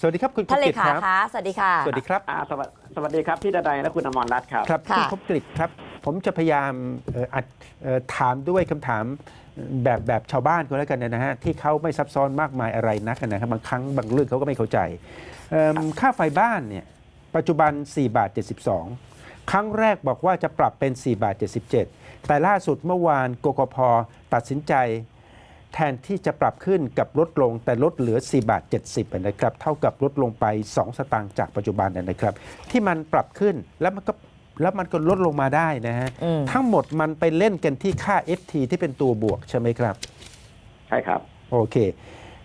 สวัสดีครับคุณท่านเลกิตขาครับ คะสวัสดีค่ะ สวัสดีครับ อ่าสวัสสวัสดีครับ พี่ดนัยและคุณอมรรัตน์ครับ ครับค่ะคุณคมกริตครับ ผมจะพยายามเอ่ออัดเอ่อถามด้วยคำถามแบบแบบชาวบ้านก็แล้วกันนะฮะที่เขาไม่ซับซ้อนมากมายอะไรนักนะครับบางครั้งบางเรื่องเขาก็ไม่เข้าใจเอิ่มค่าไฟบ้านเนี่ยปัจจุบัน 4 บาท 72 ครั้งแรกบอกว่าจะปรับเป็น 4 บาท 77 แต่ล่าสุดเมื่อวานกกพตัดสินใจ แทนที่จะปรับขึ้นกับลดลงแต่ลดเหลือ 4 บาท 70นะครับ เท่ากับลดลงไป 2 สตางค์จากปัจจุบันนะครับ ที่มันปรับขึ้นแล้วมันก็แล้วมันก็ลดลงมาได้นะฮะอืมทั้งหมดมันไปเล่นกันที่ค่า FT ที่เป็นตัวบวกใช่ไหมครับ ใช่ครับ โอเค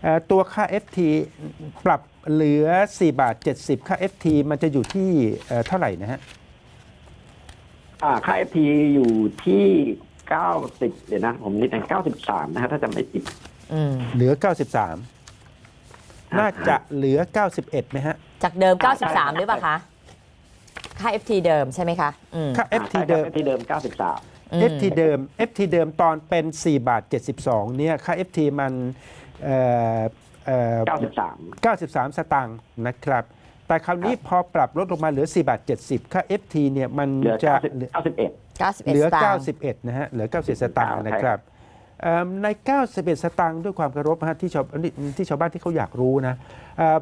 เอ่อตัวค่า FT ปรับเหลือ 4 บาท 70 ค่า FT มันจะอยู่ที่เอ่อเท่าไหร่นะฮะอ่าค่าเอฟทีอยู่ที่ เก้าสิบเดี๋ยวนะ ผมนิดนึงเก้าสิบสามนะฮะถ้าจำไม่ผิด อืมเหลือ 93 น่าจะเหลือ 91ไหมฮะ จากเดิมอ่าใช่ครับ93 หรือเปล่าคะ ค่า FT เดิมใช่ไหมคะอืม ค่า FT เดิมเอฟทีเดิมเก้าสิบสามอืม FT เดิม FT เดิมตอนเป็น 4 บาท 72 เนี่ย ค่า FT มันเอ่อเอ่อเก้าสิบสาม93 สตางค์นะครับ แต่คราวนี้พอปรับลดลงมาเหลือ 4 บาท 70 ค่า FT เนี่ย มันเหลือจะเก้าสิบเก้าสิบเอ็ด91 เหลือสตางค์91 นะฮะ เหลือ 91 สตางค์ใช่นะครับเอิ่มใน 91 สตางค์ด้วยความเคารพนะฮะที่ชาวที่ชาวบ้านที่เขาอยากรู้นะเอ่อ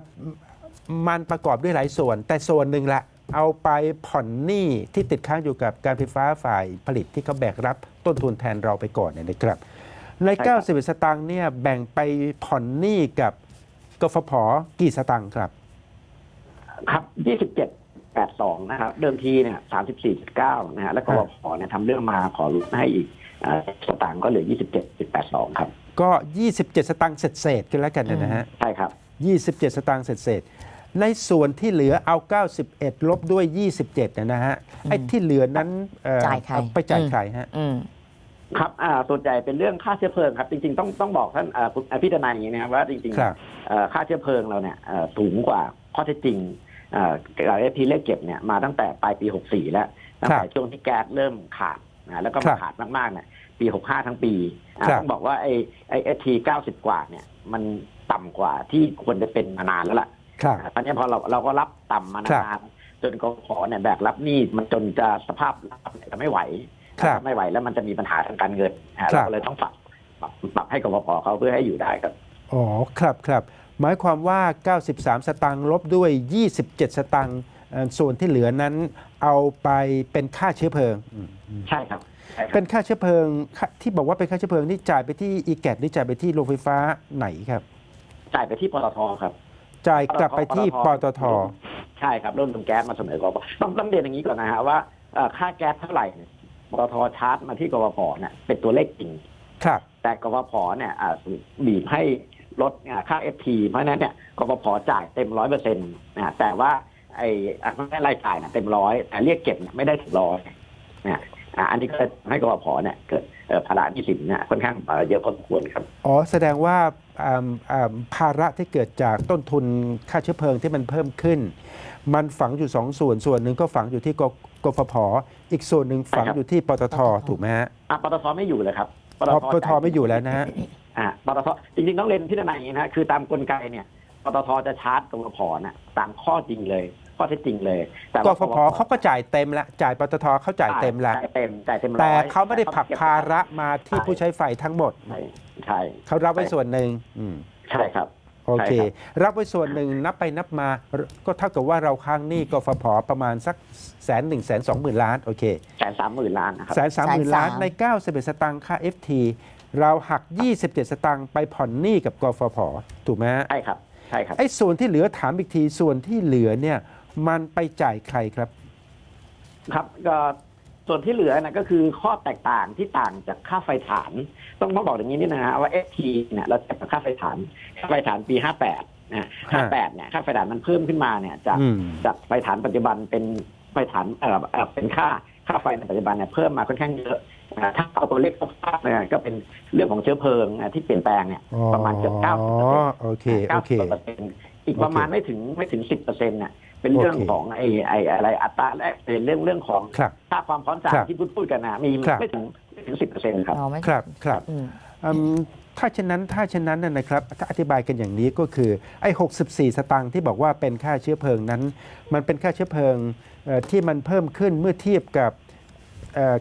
มันประกอบด้วยหลายส่วน แต่ส่วนหนึ่งละเอาไปผ่อนหนี้ที่ติดค้างอยู่กับการไฟฟ้าฝ่ายผลิตที่เขาแบกรับต้นทุนแทนเราไปก่อนเนี่ยนะครับ ใน 91 สตางค์เนี่ยแบ่งไปผ่อนหนี้กับกฟผกี่สตางค์ครับ ครับยี่ สิบเจ็ดแปดสองนะครับ เดิมทีเนี่ยสามสิบสี่จุดเก้านะฮะ แล้วก็ครับพอเนี่ยทำเรื่องมาขอลดให้อีกอ่าสตางค์ก็เหลือยี่สิบเจ็ดจุดแปดสองครับ ก็ 27 สตางค์เศษๆกันแล้วกันนะฮะ ใช่ครับ 27 สตางค์เศษๆในส่วนที่เหลือเอา 91 ลบด้วย 27นะนะฮะ ไอ้ที่เหลือนั้นเอ่อจ่ายใคร เอไปจ่ายอืมใครฮะ อืม ครับ อ่า ส่วนใหญ่เป็นเรื่องค่าเชื้อเพลิงครับ จริงๆ ต้องต้องบอกท่านอ่าคุณอ่าพี่ดนัยอย่างนี้นะครับว่าจริงครับ ๆเอ่อค่าเชื้อเพลิงเราเนี่ยเอ่อสูงกว่าข้อเท็จจริง เอ่อเอฟทีเลขเก็บเนี่ยมาตั้งแต่ปลายปี 64 แล้วตั้งแต่ช่วงที่แก๊สเริ่มขาดนะแล้วก็ครัมาบขาดมากๆเนี่ยปี 65 ทั้งปีอ่าครับต้องบอกว่าไอ้ไอ้เอฟที90 กว่าเนี่ยมันต่ำกว่าที่ควรจะเป็นมานานแล้วล่ะครับอ่าตอนนี้พอเราเราก็รับต่ำมาครับนานๆจนกพเนี่ยแบกรับหนี้มันจนจะสภาพรับเนี่ยจะไม่ไหวครับไม่ไหวแล้วมันจะมีปัญหาทางการเงินนะฮะครับเราก็เลยต้องปรับปรับปรับให้กพพเขาเพื่อให้อยู่ได้ครับอ๋อครับครับ หมายความว่า 93 สตางค์ลบด้วย 27 สตางค์เอ่อส่วนที่เหลือนั้นเอาไปเป็นค่าเชื้อเพลิงอืมอืมใช่ครับใช่คเป็รับนค่าเชื้อเพลิงค่าที่บอกว่าเป็นค่าเชื้อเพลิงนี่จ่ายไปที่อีแกหรือจ่ายไปที่โรงไฟฟ้าไหนครับ จ่ายไปที่ปตทครับ จ่ายกลับไปที่ปตท ใช่ครับเริ่มนำแก๊สมาเสนอกพต้องต้องเรียนอย่างนี้ก่อนนะฮะว่าเอ่อค่าแก๊สเท่าไหร่เนี่ยปตทชาร์จมาที่กพพเนี่ยเป็นตัวเลขจริง ครับ แต่กพพเนี่ยอ่าบีบให้ ลดอ่าค่า FT เพราะฉะนั้นเนี่ยกพพจ่ายเต็มร้อยเปอร์เซ็นต์นะแต่ว่าไอ้อะไม่ได้รายจ่ายนะเต็มร้อยแต่เรียกเก็บเนี่ยไม่ได้ถึงร้อยนะอ่าอันนี้ก็เลยทำให้กพพเนี่ยเกิดเอ่อภาระหนี้สินเนี่ยค่อนข้างเอ่อเยอะพอสมควรครับ อ๋อ แสดงว่าอ่าอ่าภาระที่เกิดจากต้นทุนค่าเชื้อเพลิงที่มันเพิ่มขึ้น มันฝังอยู่สองส่วนส่วนหนึ่งก็ฝังอยู่ที่กกฟผอีกส่วนหนึ่งฝังใช่ครับอยู่ที่ปตทปตทถูกไหมฮะอะปตทไม่อยู่เลยครับอ๋อปตทไม่อยู่แล้วนะฮะ อ่าปตทจริงๆต้องเรียนที่ไหนอย่างนี้นะฮะคือตามกลไกเนี่ยปตทจะชาร์จกพพนะตามข้อจริงเลย ข้อเท็จจริงเลย แต่กว่าฟผเขาก็จ่ายเต็มละจ่ายปตทเขาจ่ายเต็มละจ่ายเต็มจ่ายเต็มร้อยแต่เขาไม่ได้ผลักภาระมาที่ใช่ผู้ใช้ไฟทั้งหมดใช่ใช่เขารับไว้ส่วนหนึ่งอืมใช่ครับโอเคใช่ครับรับไว้ส่วนหนึ่งนับไปนับมา ก็เท่ากับว่าเราค้างหนี้กฟผประมาณสักแสนหนึ่งแสนสองหมื่นล้านโอเคแสนสามหมื่นล้านนะครับแสนสามหมื่นแสนสามล้านใน91สตางค์ค่า FT เราหัก 27 สตางค์ไปผ่อนหนี้กับกฟผถูกไหมฮะใช่ครับใช่ครับไอ้ส่วนที่เหลือถามอีกทีส่วนที่เหลือเนี่ย มันไปจ่ายใครครับ ครับก็ส่วนที่เหลือนะก็คือข้อแตกต่างที่ต่างจากค่าไฟฐาน ต้องต้องบอกอย่างนี้นิดนะฮะว่า FT เนี่ยเราจับกับค่าไฟฐานค่าไฟฐานปี58นะ58เนี่ยค่าไฟฐานมันเพิ่มขึ้นมาเนี่ยจากอืมจากไฟฐานปัจจุบันเป็นไฟฐานเอ่อเอ่อเป็นค่าค่าไฟในปัจจุบันเนี่ยเพิ่มมาค่อนข้างเยอะ อ่าถ้าเอาตัวเลขคร่าวๆเนี่ยก็เป็นเรื่องของเชื้อเพลิงอะที่เปลี่ยนแปลงเนี่ยประมาณเกือบ90%อ๋อโอเคโอเค90เปอร์เซ็นต์อีกประมาณโอเคไม่ถึงไม่ถึง10เปอร์เซ็นต์เนี่ยเป็นเรื่องโอเค ของไอ้ไอ้อะไรอัตราแลกเปลี่ยนเรื่องเรื่องของครับ ค่าความพร้อมจ่ายครับที่พูดพูดกันนะมีครับ ไม่ถึงไม่ถึง10เปอร์เซ็นต์ครับ อ๋อไม่ครับครับอืม อืมถ้าเช่นนั้นถ้าเช่นนั้นน่ะนะครับถ้าอธิบายกันอย่างนี้ก็คือไอ้64 สตางค์ที่บอกว่าเป็นค่าเชื้อเพลิงนั้น มันเป็นค่าเชื้อเพลิงเอ่อที่มันเพิ่มขึ้นเมื่อเทียบกับเอ่อ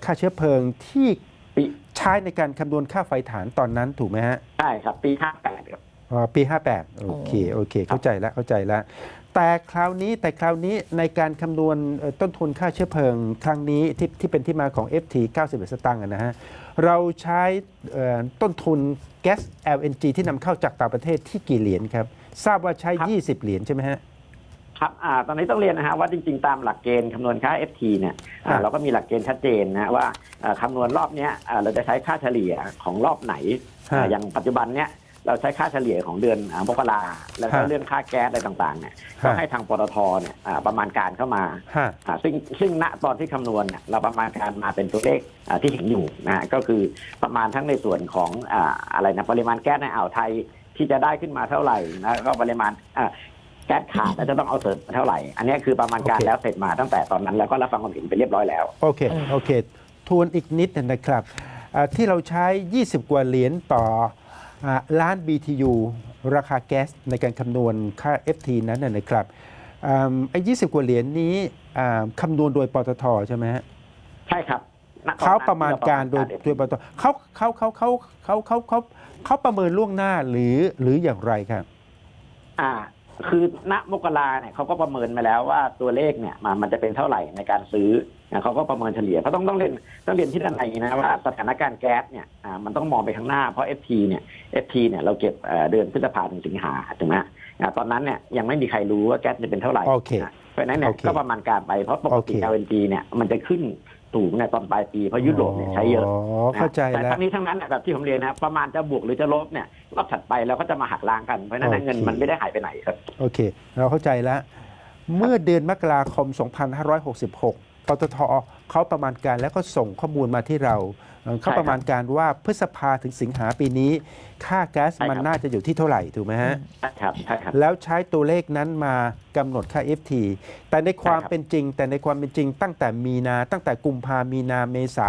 ค่าเชื้อเพลิงที่ปีใช้ในการคำนวณค่าไฟฐานตอนนั้นถูกไหมฮะใช่ครับ ปีห้าแปดครับ อ๋อปี 58 โอเคโอเค เข้าใจแล้วเข้าใจแล้ว แต่คราวนี้แต่คราวนี้ในการคำนวณเอ่อต้นทุนค่าเชื้อเพลิง ครั้งนี้ที่ที่เป็นที่มาของ FT 91 สตางค์อะนะฮะเราใช้เอ่อต้นทุนแก๊ส LNG ที่นำเข้าจากต่างประเทศที่กี่เหรียญครับ ทราบว่าใช้20 เหรียญใช่ไหมฮะ ครับอ่าตอนนี้ต้องเรียนนะฮะว่าจริง ๆ ตามหลักเกณฑ์คำนวณค่า FT เนี่ยอ่าครับเราก็มีหลักเกณฑ์ชัดเจนนะฮะว่าอ่าคำนวณรอบเนี้ยอ่าเราจะใช้ค่าเฉลี่ยของรอบไหนอ่าอย่างปัจจุบันเนี้ยเราใช้ค่าเฉลี่ยของเดือนอ่ามกราแล้วก็ฮะเรื่องค่าแก๊สอะไรต่างๆเนี่ยก็ฮะให้ทางปตทเนี่ยอ่าประมาณการเข้ามาฮะอ่าซึ่งซึ่งณตอนที่คำนวณเนี่ยเราประมาณการมาเป็นตัวเลขอ่าที่เห็นอยู่นะฮะก็คือประมาณทั้งในส่วนของอ่าอะไรนะปริมาณแก๊สในอ่าวไทยที่จะได้ขึ้นมาเท่าไหร่นะแล้วก็ปริมาณอ่า แก๊สขาดแล้วจะต้องเอาเสริมเท่าไหร่ อันนี้คือประมาณการโอเคแล้วเสร็จมาตั้งแต่ตอนนั้นแล้วก็รับฟังความเห็นไปเรียบร้อยแล้ว โอเคอืมโอเค ทวนอีกนิดนะครับอ่าที่เราใช้ 20 กว่าเหรียญต่ออ่าล้าน BTU ราคาแก๊สในการคำนวณค่า FT นั้นนะนะครับอ่าไอ้20กว่าเหรียญนี้อ่าคำนวณโดยปตทใช่ไหมฮะใช่ครับณตอนนั้นเขาประมาณการโดยที่โดยปตทเขาเขาเขาเขาเขาเขาเขาเขาประเมินล่วงหน้าหรือหรืออย่างไรครับ อ่า คือณมกราเนี่ยเขาก็ประเมินมาแล้วว่าตัวเลขเนี่ยมันมันจะเป็นเท่าไหร่ในการซื้อนะเขาก็ประเมินเฉลี่ยเพราะต้องต้องเรียนต้องเรียนที่ด้านในนะว่าสถานการณ์แก๊สเนี่ยอ่ามันต้องมองไปข้างหน้าเพราะ FT เนี่ย FT เนี่ยเราเก็บเอ่อเดือนพฤษภาถึงสิงหาถูกไหมอ่าตอนนั้นเนี่ยยังไม่มีใครรู้ว่าแก๊สจะเป็นเท่าไหร่โอเคนะเพราะฉะนั้นเนี่ยโอเคก็ประมาณการไปเพราะปกติโอเค LNG เนี่ยมันจะขึ้นสูงในตอนปลายปีเพราะยุโรปเนี่ยใช้เยอะอ๋อเข้าใจแต่แล้วทั้งนี้ทั้งนั้นเนี่ยแบบที่ผมเรียนนะครับประมาณจะบวกหรือจะลบเนี่ย รอบถัดไปเราก็จะมาหักล้างกัน เพราะฉะนั้นโอเคเงินมันไม่ได้หายไปไหนครับ โอเค เราเข้าใจแล้ว เมื่อเดือนมกราคม 2566ปตทเขาประมาณการแล้วก็ส่งข้อมูลมาที่เราเอ่อเขาใช่ครับประมาณการว่าพฤษภาถึงสิงหาปีนี้ ค่าแก๊สใช่ครับมันน่าจะอยู่ที่เท่าไหร่ถูกไหมฮะใช่ครับใช่ครับ แล้วใช้ตัวเลขนั้นมากำหนดค่า FT แต่ในความใช่ครับเป็นจริง แต่ในความเป็นจริง ตั้งแต่มีนา ตั้งแต่กุมภามีนาเมษา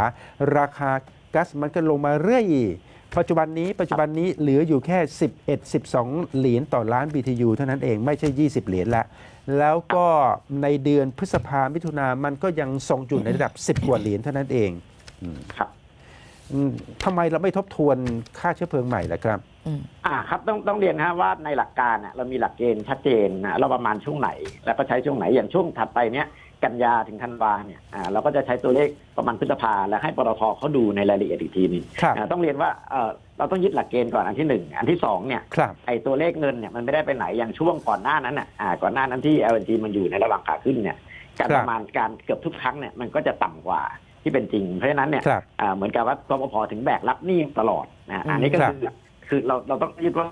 ราคาก๊าซมันก็ลงมาเรื่อย ปัจจุบันนี้ปัจจุบันนี้เหลืออยู่แค่ 11 12 เหรียญต่อล้าน BTU เท่านั้นเองไม่ใช่ 20 เหรียญละแล้วก็ในเดือนพฤษภามิถุนามันก็ยังทรงอยู่ในระดับ 10 กว่าเหรียญเท่านั้นเองครับอืมทำไมเราไม่ทบทวนค่าเชื้อเพลิงใหม่ล่ะครับอืมอ่าครับต้องต้องเรียนนะฮะว่าในหลักการน่ะเรามีหลักเกณฑ์ชัดเจนนะเราประมาณช่วงไหน แล้วก็ใช้ช่วงไหนอย่างช่วงถัดไปเนี้ย กันยาถึงธันวาเนี่ยอ่าเราก็จะใช้ตัวเลขประมาณพฤษภาแล้วให้ปตทเขาดูในรายละเอียดอีกทีหนึงครับ อ่าต้องเรียนว่าเออเราต้องยึดหลักเกณฑ์ก่อนอันที่หนึ่งอันที่สองเนี่ย ครับ ไอ้ตัวเลขเงินเนี่ยมันไม่ได้ไปไหนอย่างช่วงก่อนหน้านั้นน่ะอ่าก่อนหน้านั้นที่ LNG มันอยู่ในระหว่างขาขึ้นเนี่ยการครับ ประมาณการเกือบทุกครั้งเนี่ยมันก็จะต่ำกว่าที่เป็นจริง เพราะฉะนั้นเนี่ยครับ อ่าเหมือนกับว่ากปพถึงแบกรับหนี้ตลอดนะอันนี้ก็ครับคือคือเราเราต้องยึดว่า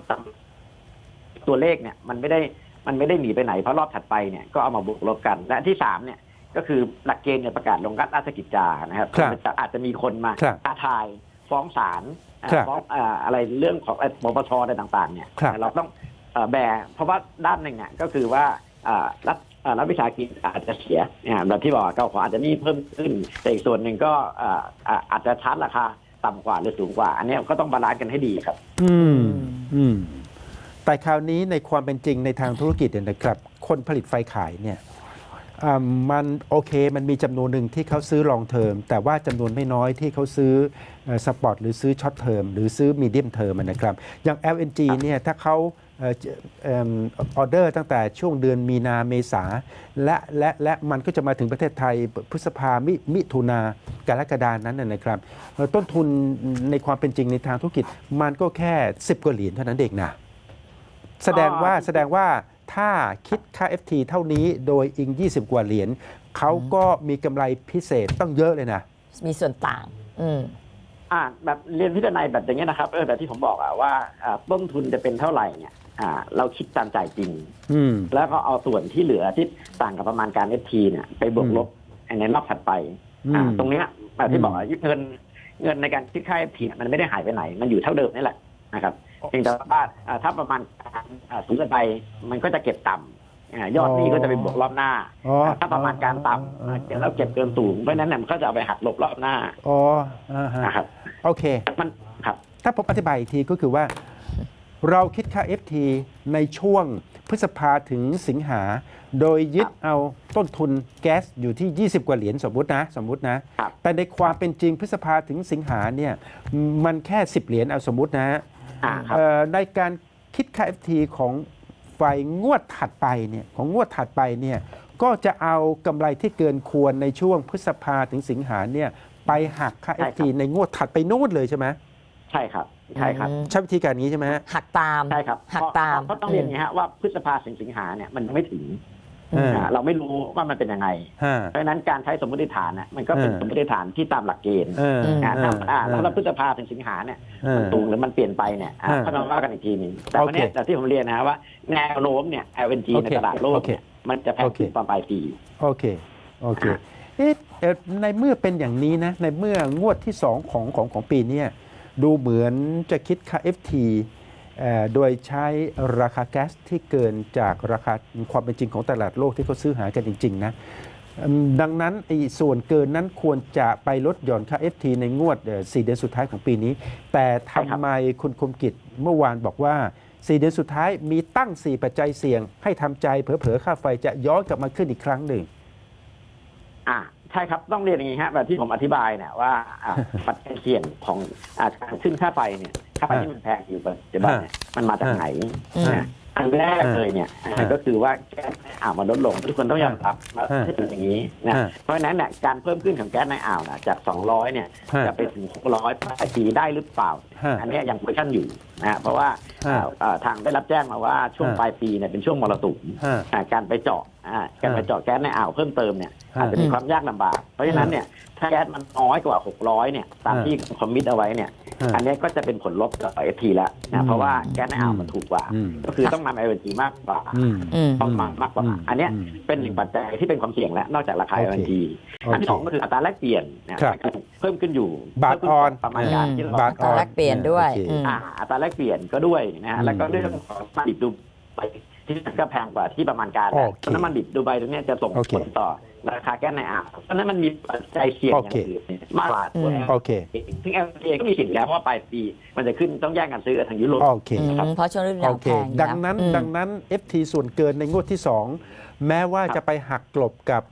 ตัวเลขเนี่ยมันไม่ได้ มันไม่ได้หนีไปไหนเพราะรอบถัดไปเนี่ยก็เอามาบวกลบกัน และอันที่สามเนี่ยก็คือหลักเกณฑ์เนี่ยประกาศลงรัฐราชกิจจานะครับครับมันจะอาจจะมีคนมาครับท้าทายฟ้องศาลอ่าครับฟ้องอ่าอะไรเรื่องของไอ้ปปชอะไรต่างๆเนี่ยครับ เราต้องเอ่อแบกเพราะว่าด้านหนึ่งเนี่ยก็คือว่าอ่ารัฐอ่ารัฐวิสาหกิจอาจจะเสียเนี่ยแบบที่บอกเก้าขออาจจะหนี่เพิ่มขึ้น แต่อีกส่วนหนึ่งก็อ่าอ่าอาจจะชาร์จราคาต่ำกว่าหรือสูงกว่า อันเนี้ยก็ต้องบาลานซ์กันให้ดีครับ อืม อืม แต่คราวนี้ในความเป็นจริงในทางธุรกิจเนี่ยนะครับ คนผลิตไฟขายเนี่ยมันโอเคมันมีจำนวนหนึ่งที่เขาซื้อลองเทอมแต่ว่าจำนวนไม่น้อยที่เขาซื้อสปอร์ตหรือซื้อช็อตเทอมหรือซื้อมีเดียมเทอมนะครับ อย่าง LNG เนี่ยถ้าเขาออเดอร์ตั้งแต่ช่วงเดือนมีนาเมษาและและและมันก็จะมาถึงประเทศไทยพฤษภามิมิถุนากรกฎานั้นนะครับ ต้นทุนในความเป็นจริงในทางธุรกิจมันก็แค่ 10กว่าเหรียญเท่านั้นเองนะ แสดงว่าแสดงว่าถ้าคิดค่า FT เท่านี้โดยอิง 20 กว่าเหรียญเขาก็มีกำไรพิเศษต้องเยอะเลยนะ มีส่วนต่าง อืม อ่าแบบเรียนพิจารณาแบบอย่างเงี้ยนะครับเออแบบที่ผมบอกอะว่าอ่าต้นทุนจะเป็นเท่าไหร่เนี่ยอ่า เราคิดตามจ่ายจริง อืม แล้วก็เอาส่วนที่เหลือที่ต่างกับประมาณการ FT เนี่ยไปบวกลบในรอบถัดไปอืมอ่าตรงเนี้ยแบบที่บอกอืมอะเงินเงินในการคิดค่า FT เนี่ยมันไม่ได้หายไปไหน มันอยู่เท่าเดิมนี่แหละนะครับ เพียงแต่ว่าอ่าถ้าประมาณการอ่าสูงเกินไปมันก็จะเก็บต่ำอ่ายอดหนี้ก็จะไปบวกรอบหน้าอ๋อถ้าประมาณการต่ำอ่าเดี๋ยวเราเก็บเกินสูงเพราะฉะนั้นเนี่ยมันก็จะเอาไปหักลบรอบหน้าอ๋ออ่าฮะนะครับ โอเค มันครับ ถ้าผมอธิบายอีกทีก็คือว่า เราคิดค่า FT ในช่วงพฤษภาถึงสิงหา โดยยึดเอาต้นทุนแก๊สอยู่ที่ 20 กว่าเหรียญสมมุตินะสมมุตินะ ครับแต่ในความเป็นจริงพฤษภาถึงสิงหาเนี่ยมันแค่ 10 เหรียญเอาสมมุตินะ อ่าครับเอ่อในการคิดค่า FT ของไฟงวดถัดไปเนี่ยของงวดถัดไปเนี่ยก็จะเอากำไรที่เกินควรในช่วงพฤษภาถึงสิงหาเนี่ยไปหักค่า ใช่ครับ FT ในงวดถัดไปนู่นเลยใช่ไหมใช่ครับใช่ครับ อืมใช้วิธีการนี้ใช่ไหมฮะ หักตาม ใช่ครับหักตาม เพราะต้องเรียนอย่างนี้ฮะว่าพฤษภาสิงสิงหาเนี่ยมันยังไม่ถึงอืมอ่า เราไม่รู้ว่ามันเป็นยังไงฮะเพราะฉะนั้นการใช้สมมติฐานน่ะมันก็เป็นเออสมมติฐานที่ตามหลักเกณฑ์เอออ่าเอออ่าเอแล้วอเราพฤษภาถึงสิงหาเนี่ยเออมันสูงหรือมันเปลี่ยนไปเนี่ยอะเออก็ต้องว่ากันอีกทีหนึงแต่วันเนี้ยโอเคแต่ที่ผมเรียนนะฮะว่าแนวโน้มเนี่ย LNG โอในเคตลาดโลกโอเคเนี่ยมันจะแพงขึ้นโอเคตอนปลายปีโอเคโอเคเอ๊ะเอ่อในเมื่อเป็นอย่างนี้นะในเมื่องวดที่ 2 ของของของปีเนี้ดูเหมือนจะคิดค่า FT เอ่อ โดยใช้ราคาแก๊สที่เกินจากราคาความเป็นจริงของตลาดโลกที่เขาซื้อหากันจริง ๆ นะ ดังนั้นไอ้ส่วนเกินนั้นควรจะไปลดหย่อนค่า FT ในงวดเอ่อ4เดือนสุดท้ายของปีนี้ แต่ทำไมคุณคมกิจเมื่อวานบอกว่า 4 เดือนสุดท้ายมีตั้ง 4 ปัจจัยเสี่ยง ให้ทำใจเผลอๆ ค่าไฟจะย้อนกลับมาขึ้นอีกครั้งหนึ่งอ่า ช่ครับต้องเรียนอย่างนี้ฮะแบบที่ผมอธิบายเนี่ยว่าอ่าปัจจัยเสี่ยงของอาการขึ้นค่าไฟเนี่ยค่าไฟที่มันแพงอยู่ปัจจุบันเนี่ยมันมาจากไหนอืม นะอันแรกเลยเนี่ยอ่าอ่าก็คือว่าแก๊สในอ่าวมันลดลงทุกคนต้องยอมรับว่าอ่าที่เป็นอย่างนี้นะอ่า เพราะฉะนั้นเนี่ยการเพิ่มขึ้นของแก๊สในอ่าวนะจาก 200เนี่ยฮะ จะไปถึง 600ปลายปีได้หรือเปล่า ฮะ อันเนี้ยยังคุยกันอยู่นะฮะเพราะว่าฮะ อ่าอ่าทางได้รับแจ้งมาว่าช่วงฮะปลายปีเนี่ยเป็นช่วงมรสุม ฮะ อ่าการไปเจาะ อ่าการไปเจาะแก๊สในอ่าวเพิ่มเติมเนี่ยฮะอาจจะมีความยากลำบาก เพราะฉะนั้นเนี่ยถ้าแก๊สมันน้อยกว่า 600 เนี่ยตามฮะที่คอมมิตเอาไว้เนี่ยฮะอันเนี้ยก็จะเป็นผลลบกับเอทีแล้วอืนะมเพราะว่าแก๊สในอ่าวมันถูกกว่าอืมก็คือต้องนำเอเทีมากกว่าอืมอืมต้องมามากกว่าอืมอันเนี้ยอืมเป็นหนึ่งปัจจัยที่เป็นความเสี่ยงแล้วนอกจากราคาโอเอเคทีโอเคอันที่สองก็คืออัตราแลกเปลี่ยนนะครับเพิ่มขึ้นอยู่บาทออนประมาณการที่เราบาทตอนแรกเปลี่ยนด้วยโอเคอืมอ่าอัตราแลกเปลี่ยนก็ด้วยนะอืฮะมแล้วก็เรื่องของน้ำมันดิบดูไบ ที่ก็แพงกว่าที่ประมาณการโอนะเคน้ำมันดิบดูไบตรงเนี้ยจะส่งโอเคผลต่อราคาแก๊สในอ่าวเพราะฉะนั้นมันมีปัจจัยเสี่ยงโออย่าเคงอื่นเนี่ย มากกว่าตัวอืมโอเคซึ่ง LTA ก็มีสิทธิ์แล้วเพราะว่าปลายปีมันจะขึ้นต้องแย่งกันซื้อกับทางยุโรปโอเคอืมเพราะช่วงฤดูหาวโอนเคแพงอยู่ดังนั้นแล้วอืมดังนั้น FT ส่วนเกินในงวดที่ 2 แม้ว่าครับจะไปหักกลบกับ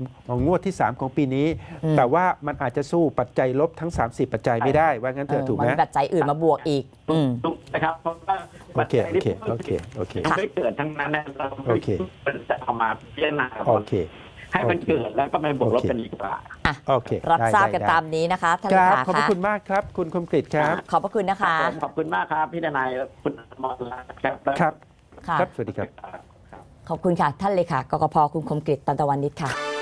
งวดที่ 3 ของปีนี้อืมแต่ว่ามันอาจจะสู้ปัจจัยลบทั้ง 30 ปัจจัยไม่ได้ ว่างั้นเถอะถูกไหมนปัจจัยอื่นมาบวกอีกอืมถูกนะครับเพราะว่าโอเคโอเคโอเคโอเคมันไม่เกิดทั้งนั้นนะเราโอเคมันจะเอามาพิจารณาโอเค ให้มันเกิดแล้วก็ไปบวกลบกันดีกว่าโอเครับได้ทราบได้กันได้ ตามนี้นะคะท่านคเลรับ ขาขอบพระคะคุณมากครับ คุณคมกริตครับ ขอบพระคุณนะคะ ขอบคุณมากครับ พี่ดนายและคุณอมรรัตน์ครับครับ ค่ะ ครับ สวัสดีครับ ครับ ขอบคุณค่ะ ท่านเลขากกพคุณคมกริตตันตะวันนิดค่ะ